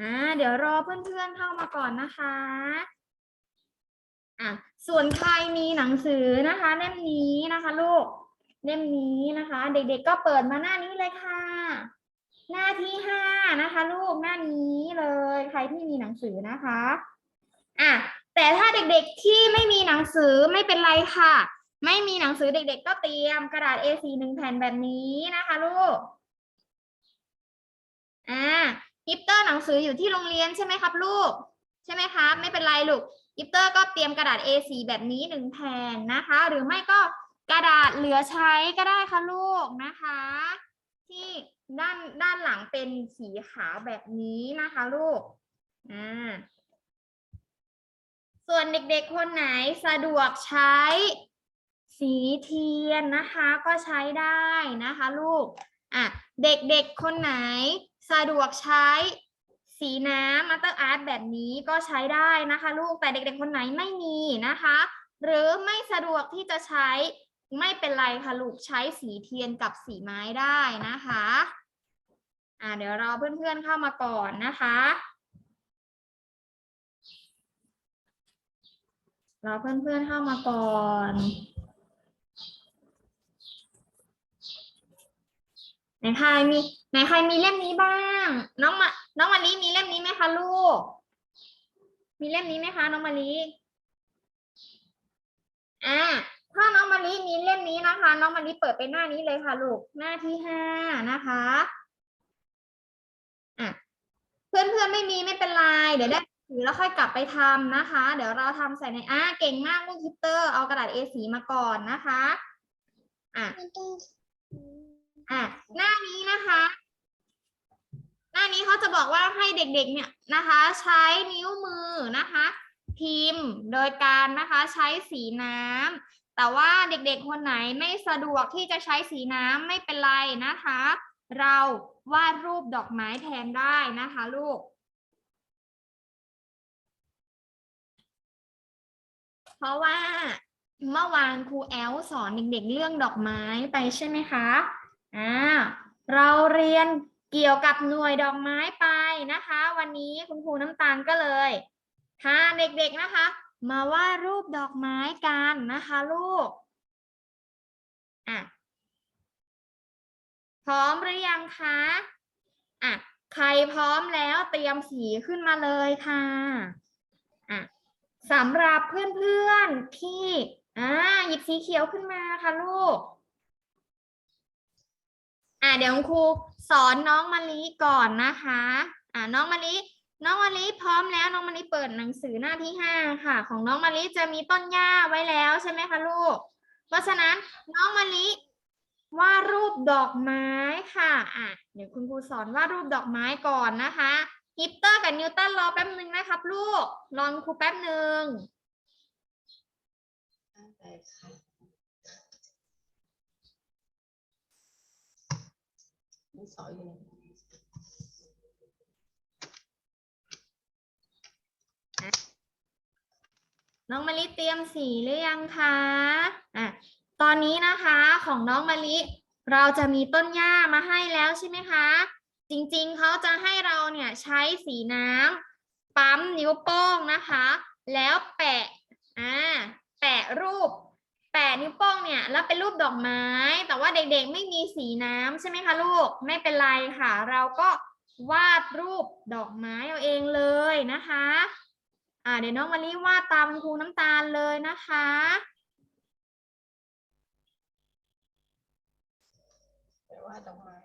อ่าเดี๋ยวรอเพื่อนๆเข้ามาก่อนนะคะอะส่วนใครมีหนังสือนะคะ เล่มนี้นะคะ ลูกเล่มนี้นะคะ เด็กๆก็เปิดมาหน้านี้เลยค่ะ หน้าที่ห้านะคะ ลูกหน้านี้เลย ใครที่มีหนังสือนะคะอะแต่ถ้าเด็กๆที่ไม่มีหนังสือไม่เป็นไรค่ะ ไม่มีหนังสือเด็ก ๆ ก็เตรียมกระดาษ A4 หนึ่งแผ่นแบบนี้นะคะ ลูกอ่า กิฟเตอร์หนังสืออยู่ที่โรงเรียนใช่ไหมครับ ลูก ใช่ไหมครับ ไม่เป็นไรลูกกิฟเตอร์ก็เตรียมกระดาษ A4 แบบนี้หนึ่งแผ่นนะคะ หรือไม่ก็กระดาษเหลือใช้ก็ได้ค่ะลูกนะคะ ที่ด้านด้านหลังเป็นสีขาวแบบนี้นะคะลูกอ่าส่วนเด็กๆคนไหนสะดวกใช้สีเทียนนะคะ ก็ใช้ได้นะคะ ลูกอะเด็กๆคนไหน สะดวกใช้สีน้ำมัตเตอร์อาร์ตแบบนี้ก็ใช้ได้นะคะ ลูกแต่เด็กๆคนไหนไม่มีนะคะ หรือไม่สะดวกที่จะใช้ไม่เป็นไรค่ะลูกใช้สีเทียนกับสีไม้ได้นะคะอ่าเดี๋ยวรอเพื่อนๆเข้ามาก่อนนะคะรอเพื่อนๆเข้ามาก่อนไหนใครมี ไหนใครมีเล่มนี้บ้าง น้องมา น้องมาลีมีเล่มนี้ไหมคะลูก มีเล่มนี้ไหมคะ น้องมาลีอ่าถ้าน้องมาลีมีเล่มนี้นะคะ น้องมาลีเปิดไปหน้านี้เลยค่ะลูกหน้าที่ห้านะคะอะเพื่อนเพื่อนไม่มีไม่เป็นไรเดี๋ยวได้ถือแล้วค่อยกลับไปทำนะคะ เดี๋ยวเราทำใส่ในอ่าเก่งมากลูกฮิปเตอร์เอากระดาษ A4 มาก่อนนะคะอะอะหน้านี้นะคะ หน้านี้เขาจะบอกว่าให้เด็กๆเนี่ยนะคะ ใช้นิ้วมือนะคะ พิมพ์โดยการนะคะใช้สีน้ำแต่ว่าเด็กๆคนไหนไม่สะดวกที่จะใช้สีน้ำไม่เป็นไรนะคะ เราวาดรูปดอกไม้แทนได้นะคะลูกเพราะว่าเมื่อวานครูแอลสอนเด็กๆเรื่องดอกไม้ไปใช่ไหมคะ อ่า เราเรียน เกี่ยวกับหน่วยดอกไม้ไปนะคะ วันนี้คุณครูน้ำตาลก็เลยพาเด็กๆนะคะ มาวาดรูปดอกไม้กันนะคะลูกอะพร้อมหรือยังคะอะใครพร้อมแล้วเตรียมสีขึ้นมาเลยค่ะอะสำหรับเพื่อนๆที่อ่าหยิบสีเขียวขึ้นมาค่ะลูก อ่าเดี๋ยวคุณครูสอนน้องมะลิก่อนนะคะ อ่าน้องมะลิน้องมะลิพร้อมแล้วน้องมะลิเปิดหนังสือหน้าที่ห้าค่ะ ของน้องมะลิจะมีต้นหญ้าไว้แล้วใช่ไหมคะลูก เพราะฉะนั้นน้องมะลิวาดรูปดอกไม้ค่ะ อะ เดี๋ยวคุณครูสอนวาดรูปดอกไม้ก่อนนะคะฮิปเตอร์กับนิวตันรอแป๊บนึงนะครับ ลูก รอคุณครูแป๊บหนึ่ง ได้ค่ะดิน สออยู่ไหนน้องมะลิเตรียมสีหรือยังคะอะตอนนี้นะคะของน้องมะลิเราจะมีต้นหญ้ามาให้แล้วใช่ไหมคะ จริงๆเขาจะให้เราเนี่ยใช้สีน้ำปั๊มนิ้วโป้งนะคะ แล้วแปะอ่าแปะรูป แปะนิ้วโป้งเนี่ยแล้วเป็นรูปดอกไม้ แต่ว่าเด็กๆไม่มีสีน้ำใช่ไหมคะลูก ไม่เป็นไรค่ะ เราก็วาดรูปดอกไม้เอาเองเลยนะคะ อ่าเดี๋ยวน้องมารีวาดตามครูน้ำตาลเลยนะคะว่าดอกไม้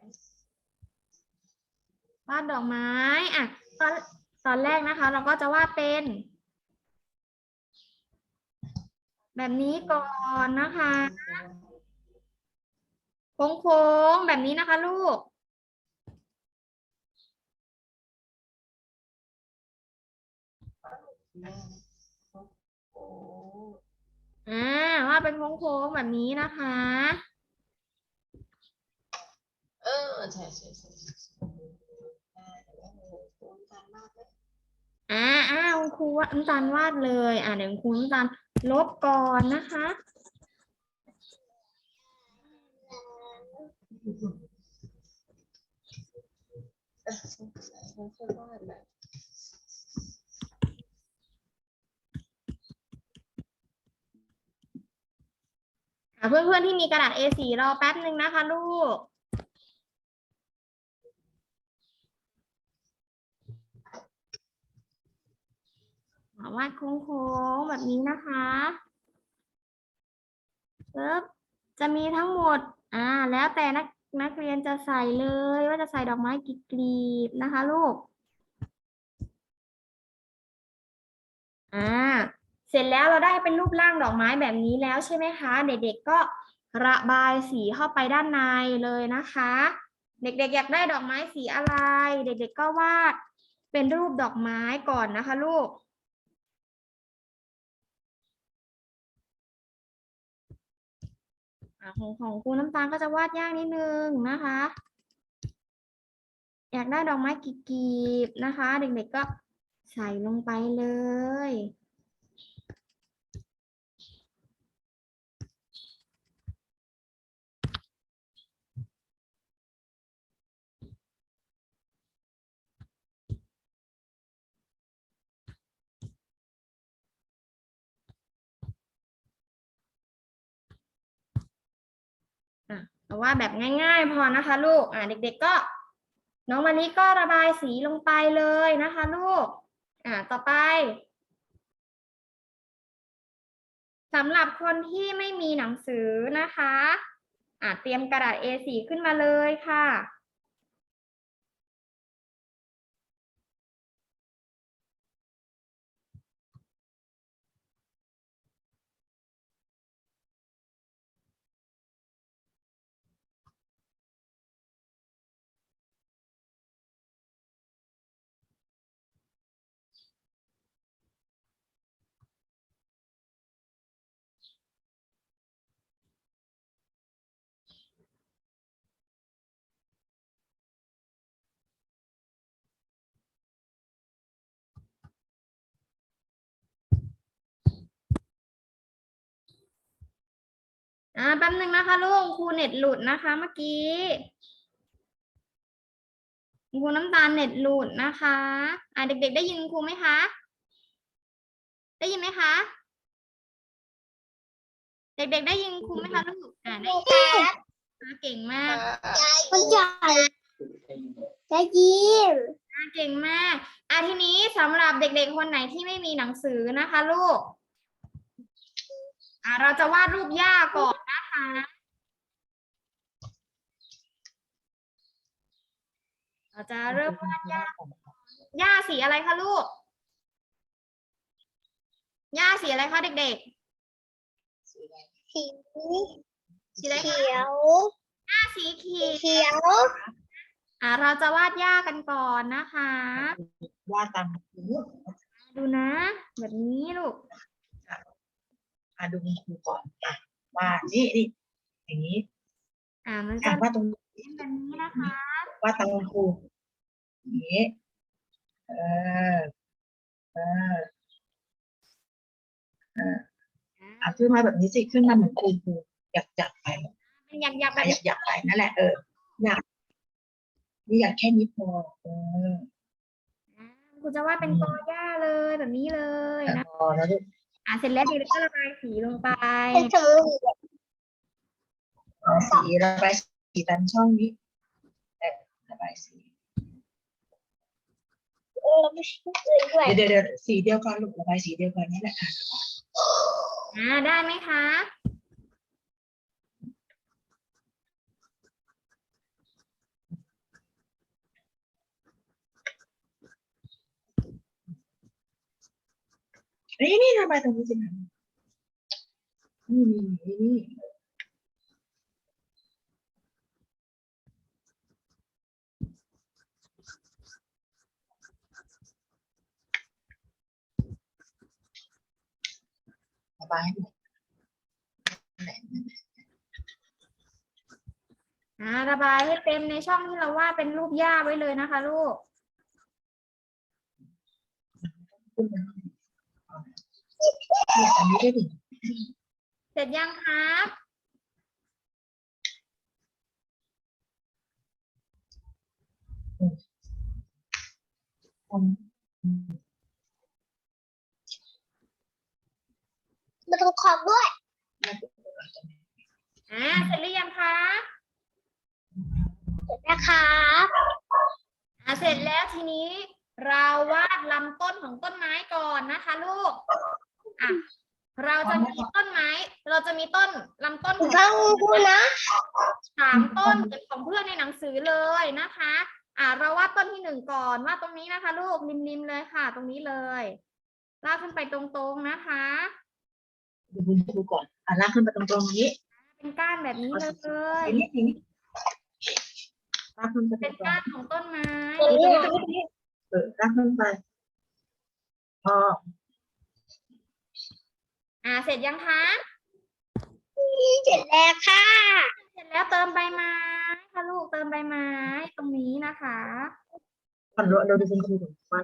วาดดอกไม้อะตอนตอนแรกนะคะ เราก็จะวาดเป็น แบบนี้ก่อนนะคะโค้งๆแบบนี้นะคะ ลูก อ่าว่าเป็นโค้งๆแบบนี้นะคะ เออใช่ใช่ใช่ใช่อ่าอ่าคุณครูว่าน้ำตาลวาดเลย อ่าเดี๋ยวคุณครูน้ำตาล ลบก่อนนะคะ เพื่อนๆที่มีกระดาษ A4 รอแป๊บหนึ่งนะคะลูก วาดโค้งๆแบบนี้นะคะปึ๊บจะมีทั้งหมด อ่า แล้วแต่นักนักเรียนจะใส่เลยว่าจะใส่ดอกไม้กี่กลีบนะคะ ลูก อ่า เสร็จแล้วเราได้เป็นรูปร่างดอกไม้แบบนี้แล้วใช่ไหมคะ เด็กๆก็ระบายสีเข้าไปด้านในเลยนะคะ เด็กๆอยากได้ดอกไม้สีอะไร เด็กๆก็วาดเป็นรูปดอกไม้ก่อนนะคะ ลูก ของของครูน้ำตาลก็จะวาดยากนิดนึงนะคะ อยากได้ดอกไม้กีบๆนะคะ เด็กๆก็ใส่ลงไปเลย เอาว่าแบบง่าย ๆ พอนะคะ ลูก อ่าเด็ก ๆก็ น้องมะลิก็ระบายสีลงไปเลยนะคะ ลูก อ่า ต่อไปสำหรับคนที่ไม่มีหนังสือนะคะ อ่าเตรียมกระดาษ A4 ขึ้นมาเลยค่ะาแป๊บนึงนะคะลูกครูเน็ตหลุดนะคะ เมื่อกี้ครูน้ำตาลเน็ตหลุดนะคะ อ่าเด็ก ๆ ได้ยินครูไหมคะ ได้ยินไหมคะ เด็ก ๆ ได้ยินครูไหมคะลูกอ่าได้ยินอ่าเก่งมากมันใหญ่จะยิ้มอ่าเก่งมากอ่าทีนี้สำหรับเด็ก ๆ คนไหนที่ไม่มีหนังสือนะคะ ลูกอ่าเราจะวาดรูปหญ้าก่อน เราจะเริ่มวาดหญ้าหญ้าสีอะไรคะลูกหญ้าสีอะไรคะเด็กสีๆสีอะไรคะเขียวหญ้าสีเขียวเขียวอ่าเราจะวาดหญ้ากันก่อนนะคะ ว่าตามครูดูนะ แบบนี้ลูกอะดูคุณครูก่อนอะ ว่านี่นี่อย่างนี้อ่ามันอะจะว่าตรงเป็นแบบนี้นะคะว่าตามคุณครูอย่างนี้เออเออเอออะขึ้นมาแบบนี้สิขึ้นมาเหมือนครูครูอยากอยากไปเป็นหยักๆแบอะบอยากอยากไปนั่นแหละเอออยากนี่อยากแค่นี้พอเอออ่าคุณจะวาดเป็นกอหญ้าเลยแบบนี้เลยนะพอแล้วลูก อ่าเสร็จแล้วเด็กๆก็ระบายสีลงไป สีระบายสีตามช่องนี้เออระบายสีเออไม่ใช่เดี๋ยวเดี๋ยวเดี๋ยวสีเดียวกันลูกระบายสีเดียวกันนี่แหละค่ะอ่าได้ไหมคะ นี่นี่ระบายตรงนี้สิคะนี่นี่นี่นี่ระบายนะอ่าระบายให้เต็มในช่องที่เราวาดเป็นรูปหญ้าไว้เลยนะคะ ลูก อันนี้ได้ดิเสร็จยังครับทำมันต้องขอบด้วยน่าจะเป็นอะไรกันเนี่ยอ่า เสร็จหรือยังคะนะครับอ่าเสร็จแล้วทีนี้เราวาดลำต้นของต้นไม้ก่อนนะคะลูก อะเราจะมีต้นไม้ เราจะมีต้นลำต้นของฟังกูนะสามต้นเหมือนของเพื่อนในหนังสือเลยนะคะ อ่าเราวาดต้นที่หนึ่งก่อนวาดตรงนี้นะคะ ลูกริมๆเลยค่ะ ตรงนี้เลยลากขึ้นไปตรงๆนะคะดูดูดูก่อนอะลากขึ้นมาตรงๆนี้ เป็นก้านแบบนี้เลยทีนี้ทีนี้ลากขึ้นไปตเป็นรงก้านของต้นไม้ๆตรงนี้ตรงนี้ตรงนี้เออลากขึ้นไปพอ อ่า เสร็จยังคะเสร็จแล้วค่ะ เสร็จแล้วเติมใบไม้ค่ะลูกเติมใบไม้ตรงนี้นะคะก่อนเราเราดูคุณครูก่อนว่า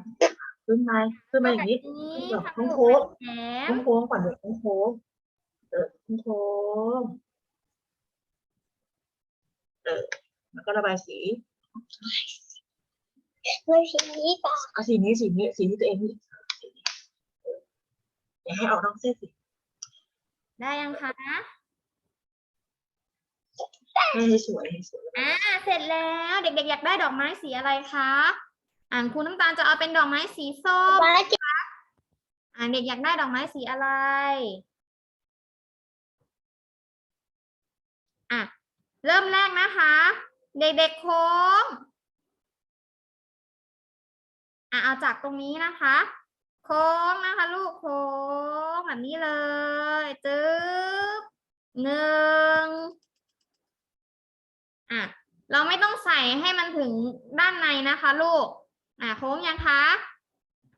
ขึ้นไปขึ้นมาอย่างนี้แบบนี้แบบค่ะโค้ลูงกๆแหมโค้งๆก่อนเดี๋ยวโค้งๆเออโค้งๆเออแล้วก็ระบายสีเมื่อสีนี้ก่อนเอาสีนี้สีนี้สีที่ตัวเองนี่สีนี้เอออย่าให้ออกนอกเส้นสิ ได้ยังคะให้ให้สวยให้สวยอ่าเสร็จแล้วเด็กๆอยากได้ดอกไม้สีอะไรคะอ่านครูน้ำตาลจะเอาเป็นดอกไม้สีส้มมาจิอ่าเด็กอยากได้ดอกไม้สีอะไรอะเริ่มแรกนะคะ เด็กๆโค้งอะเอาจากตรงนี้นะคะ โค้งนะคะลูกโค้งแบบนี้เลยจึ๊บหนึ่งอะเราไม่ต้องใส่ให้มันถึงด้านในนะคะ ลูกอะโค้งยังคะ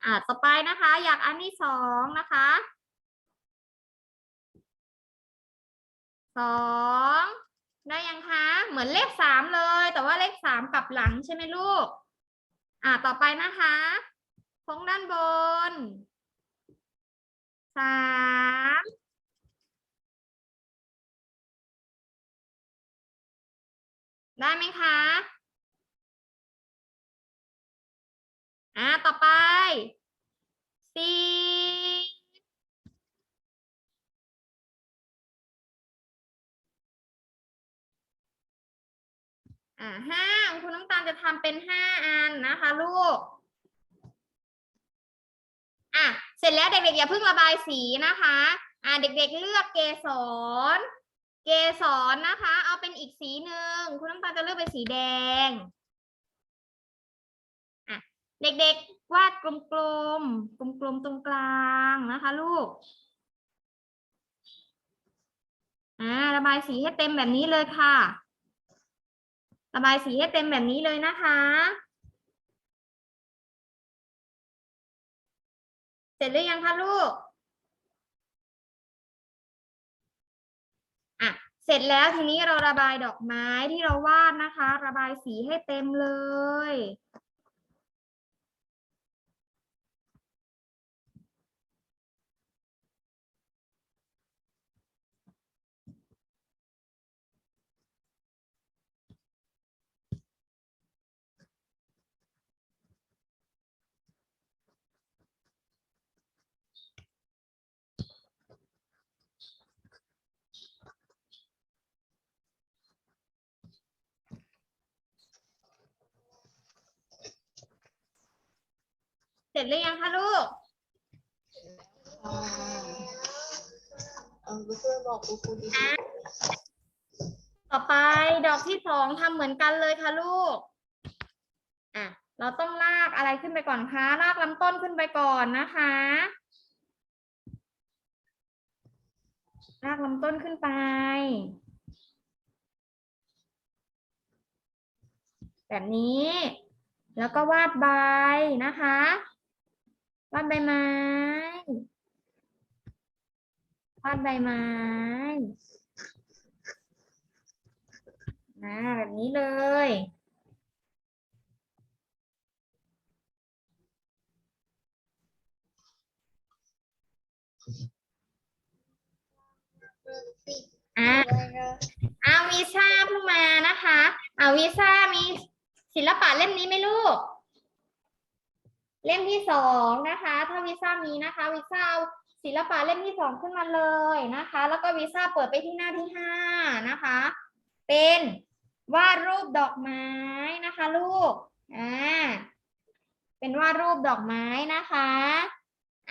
อ่าต่อไปนะคะ อยากอันที่สองนะคะสองได้ยังคะ เหมือนเลขสามเลย แต่ว่าเลขสามกลับหลังใช่ไหมลูก อ่าต่อไปนะคะ โค้งด้านบนสามได้ไหมคะ อ่า ต่อไปสี่อ่าห้าคุณน้ำตาลจะทำเป็นห้าอันนะคะลูก อะเสร็จแล้วเด็กๆอย่าเพิ่งระบายสีนะคะอ่าเด็กๆเลือกเกสร เกสรนะคะ เอาเป็นอีกสีหนึ่งคุณน้ำตาลจะเลือกเป็นสีแดงเด็กๆวาดกลมๆกลมๆตรงกลางนะคะ ลูกอ่าระบายสีให้เต็มแบบนี้เลยค่ะ ระบายสีให้เต็มแบบนี้เลยนะคะ ร็จหรือยังคะลูก อะ เสร็จแล้วทีนี้เราระบายดอกไม้ที่เราวาดนะคะ ระบายสีให้เต็มเลย เสร็จหรือยังคะลูกอ่าเอาไปช่วยบอกครูครูดีต่อไปดอกที่สองทำเหมือนกันเลยค่ะลูก อะ เราต้องลากอะไรขึ้นไปก่อนคะ ลากลำต้นขึ้นไปก่อนนะคะ ลากลำต้นขึ้นไป แบบนี้ แล้วก็วาดใบนะคะ วาดใบไม้วาดใบไม้นะแบบนี้เลย อะอาวีซ่าเพิ่งมานะคะอาวีซ่ามีศิลปะเล่มนี้ไหมลูก เล่มที่สองนะคะ ถ้าวีซ่ามีนะคะวีซ่าศิลปะเล่มที่สองขึ้นมาเลยนะคะ แล้วก็วีซ่าเปิดไปที่หน้าที่ห้านะคะ เป็นวาดรูปดอกไม้นะคะลูกอ่าเป็นวาดรูปดอกไม้นะคะ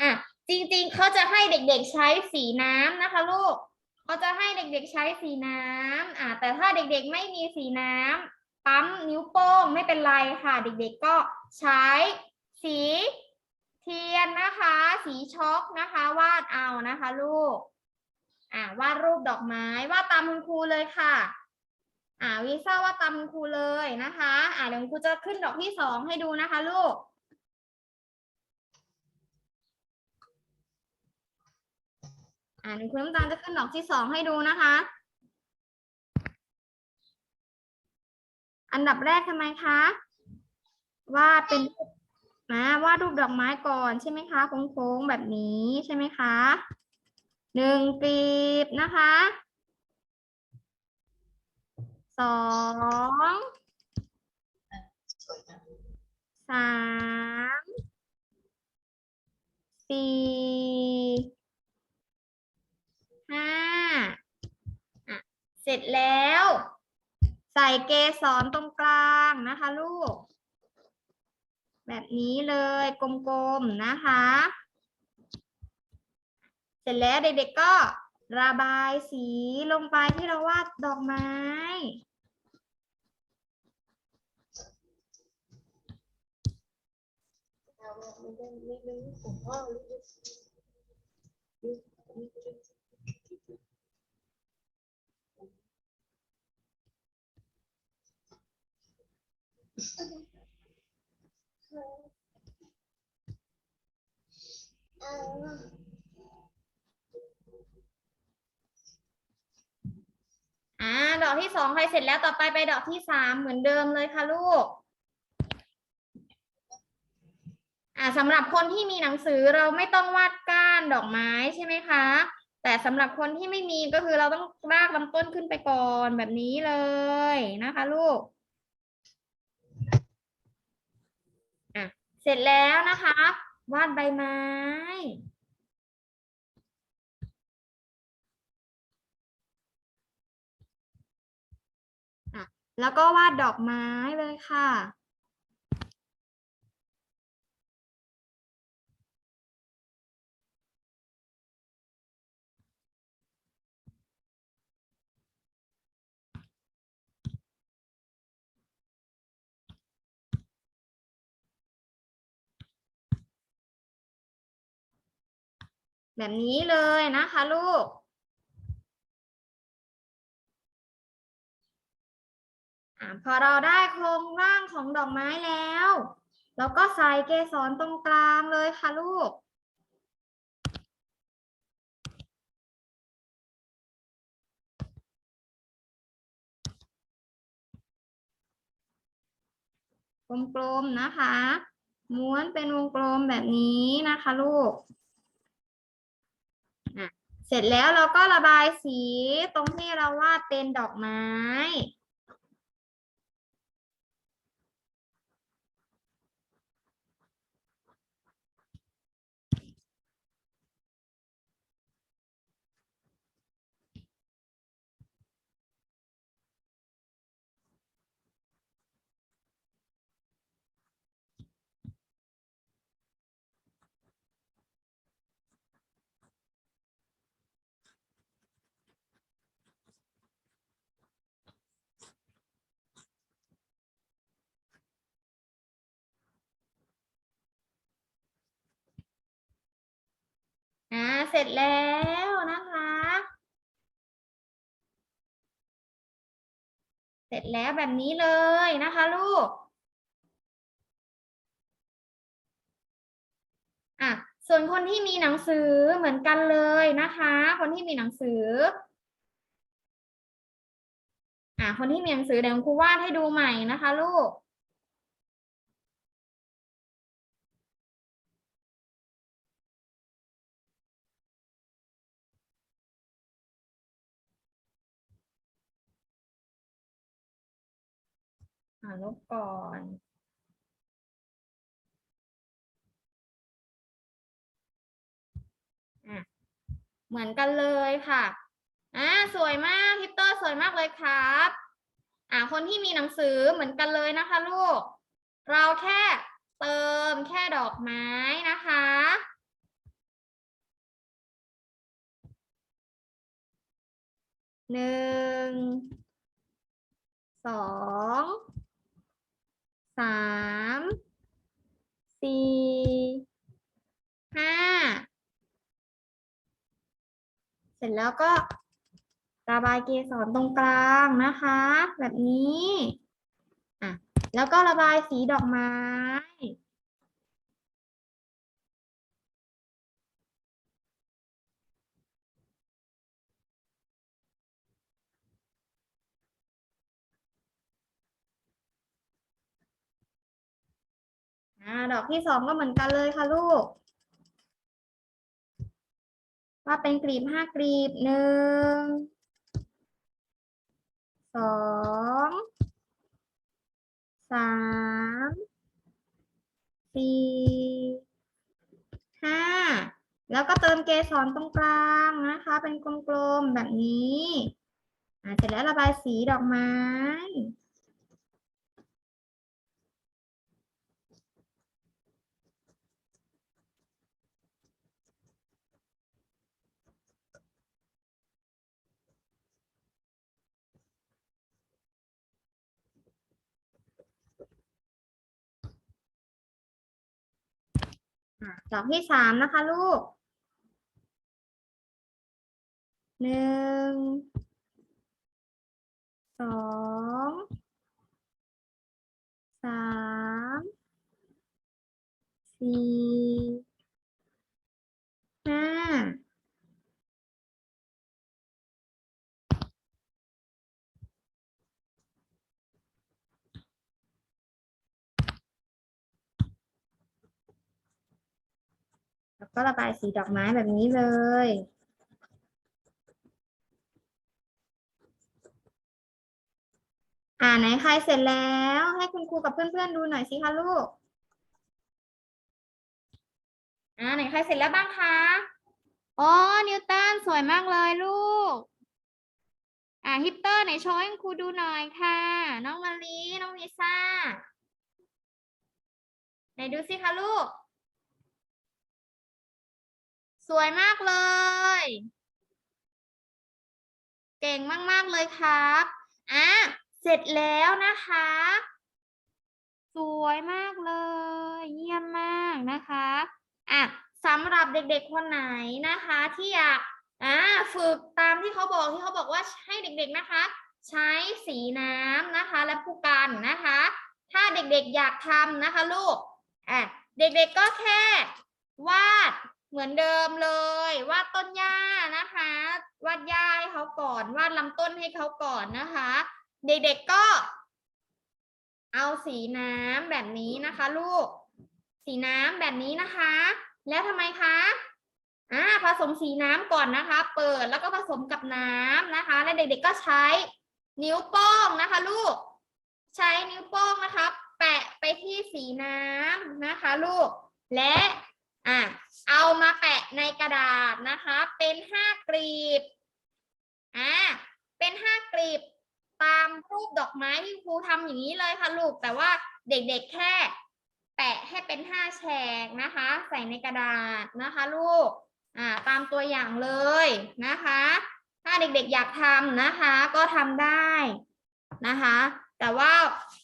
อะจริงๆเขาจะให้เด็กๆใช้สีน้ำนะคะลูกเขาจะให้เด็กๆใช้สีน้ำอะแต่ถ้าเด็กๆไม่มีสีน้ำปั๊มนิ้วโป้งไม่เป็นไรค่ะ เด็กๆก็ใช้ สีเทียนนะคะ สีช็อกนะคะ วาดเอานะคะลูก อ่าวาดรูปดอกไม้วาดตามคุณครูเลยค่ะ อ่าวีซ่าวาดตามคุณครูเลยนะคะ อ่าเดี๋ยวคุณครูจะขึ้นดอกที่สองให้ดูนะคะลูกอ่าเดี๋ยวคุณน้ำตาลจะขึ้นดอกที่สองให้ดูนะคะ อันดับแรกทำไมคะวาดเป็นรูป นะวาดรูปดอกไม้ก่อนใช่ไหมคะโค้งๆแบบนี้ใช่ไหมคะหนึ่งกลีบนะคะสองสวยนะสามสี่ห้าอะเสร็จแล้ว ใส่เกสรตรงกลางนะคะลูก แบบนี้เลยกลมๆนะคะ เสร็จแล้วเด็กๆก็ระบายสีลงไปที่เราวาดดอกไม้อาไม่ได้ไม่ได้ผมว่าไม่ได้ไม่ได้ อ่าดอกที่สองใครเสร็จแล้วต่อไปไปดอกที่สามเหมือนเดิมเลยค่ะลูก อ่าสำหรับคนที่มีหนังสือเราไม่ต้องวาดก้านดอกไม้ใช่ไหมคะ แต่สำหรับคนที่ไม่มีก็คือเราต้องรากลำต้นขึ้นไปก่อนแบบนี้เลยนะคะลูกอะเสร็จแล้วนะคะ วาดใบไม้แล้วก็วาดดอกไม้เลยค่ะ แบบนี้เลยนะคะลูกอพอเราได้โครงร่างของดอกไม้แล้ว เราก็ใส่เกสรตรงกลางเลยค่ะลูก กลมๆนะคะ ม้วนเป็นวงกลมแบบนี้นะคะลูก เสร็จแล้วเราก็ระบายสีตรงที่เราวาดเป็นดอกไม้ อ่า เสร็จแล้วนะคะ เสร็จแล้วแบบนี้เลยนะคะ ลูก อะ ส่วนคนที่มีหนังสือเหมือนกันเลยนะคะ คนที่มีหนังสือ อะ คนที่มีหนังสือเดี๋ยวครูวาดให้ดูใหม่นะคะ ลูก อ่าลบก่อนอะเหมือนกันเลยค่ะ อ่าสวยมากฮิปเตอร์สวยมากเลยครับ อ่าคนที่มีหนังสือเหมือนกันเลยนะคะลูก เราแค่เติมแค่ดอกไม้นะคะหนึ่งสอง สามสี่ห้าเสร็จแล้วก็ระบายเกสรตรงกลางนะคะ แบบนี้อะแล้วก็ระบายสีดอกไม้ อ่าดอกที่สองก็เหมือนกันเลยค่ะลูก ว่าเป็นกลีบห้ากลีบหนึ่งสองสามสี่ห้าแล้วก็เติมเกสรตรงกลางนะคะ เป็นกลมๆแบบนี้อ่าเสร็จแล้วระบายสีดอกไม้ ดอกที่สามนะคะลูกหนึ่งสองสามสี่ห้า ก็ระบายสีดอกไม้แบบนี้เลย อ่าไหนใครเสร็จแล้วให้คุณครูกับเพื่อนๆดูหน่อยสิคะลูก อ่าไหนใครเสร็จแล้วบ้างคะอ๋อนิวตันสวยมากเลยลูก อ่าฮิปเตอร์ไหนโชว์ให้คุณครูดูหน่อยค่ะ น้องมาลีน้องลิซ่าไหนดูสิคะลูก สวยมากเลย เก่งมาก ๆ เลยครับอะเสร็จแล้วนะคะ สวยมากเลย เยี่ยมมากนะคะอะสำหรับเด็ก ๆ คนไหนนะคะ ที่อยากอ่าฝึกตามที่เขาบอกที่เขาบอกว่าให้เด็ก ๆนะคะ ใช้สีน้ำนะคะ และผู้กันนะคะ ถ้าเด็กๆอยากทำนะคะ ลูกอะเด็กๆก็แค่วาด เหมือนเดิมเลยวาดต้นหญ้านะคะวาดหญ้าให้เขาก่อนวาดลำต้นให้เขาก่อนนะคะ เด็กๆก็ เอาสีน้ำแบบนี้นะคะ ลูก สีน้ำแบบนี้นะคะ แล้วทำไมคะอ่าผสมสีน้ำก่อนนะคะ เปิดแล้วก็ผสมกับน้ำนะคะ แล้วเด็กๆก็ใช้นิ้วโป้งนะคะ ลูก ใช้นิ้วโป้งนะคะ แปะไปที่สีน้ำนะคะ ลูกและ อะเอามาแปะในกระดาษนะคะ เป็นห้ากลีบอ่าเป็นห้ากลีบตามรูปดอกไม้ที่ครูทำอย่างนี้เลยค่ะลูก แต่ว่าเด็กๆแค่ แปะให้เป็นห้าแฉกนะคะ ใส่ในกระดาษนะคะ ลูกอ่าตามตัวอย่างเลยนะคะ ถ้าเด็กๆอยากทำนะคะ ก็ทำได้นะคะ แต่ว่า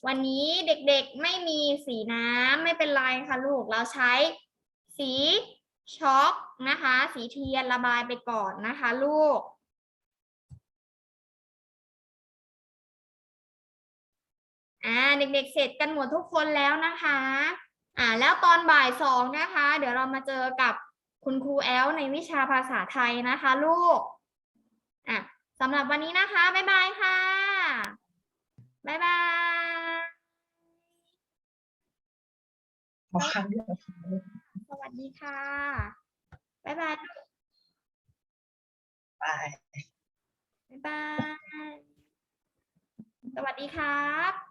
วันนี้เด็กๆไม่มีสีน้ำไม่เป็นไรค่ะลูกเราใช้ สีช็อกนะคะ สีเทียนระบายไปก่อนนะคะ ลูก อ่าเด็กๆเสร็จกันหมดทุกคนแล้วนะคะ อ่า แล้วตอนบ่ายสองนะคะ เดี๋ยวเรามาเจอกับคุณครูแอลในวิชาภาษาไทยนะคะ ลูก อะสำหรับวันนี้นะคะ บ๊ายบายค่ะ บ๊ายบายขอครั้งเดียว สวัสดีค่ะ บ๊ายบาย บาย บ๊ายบาย สวัสดีครับ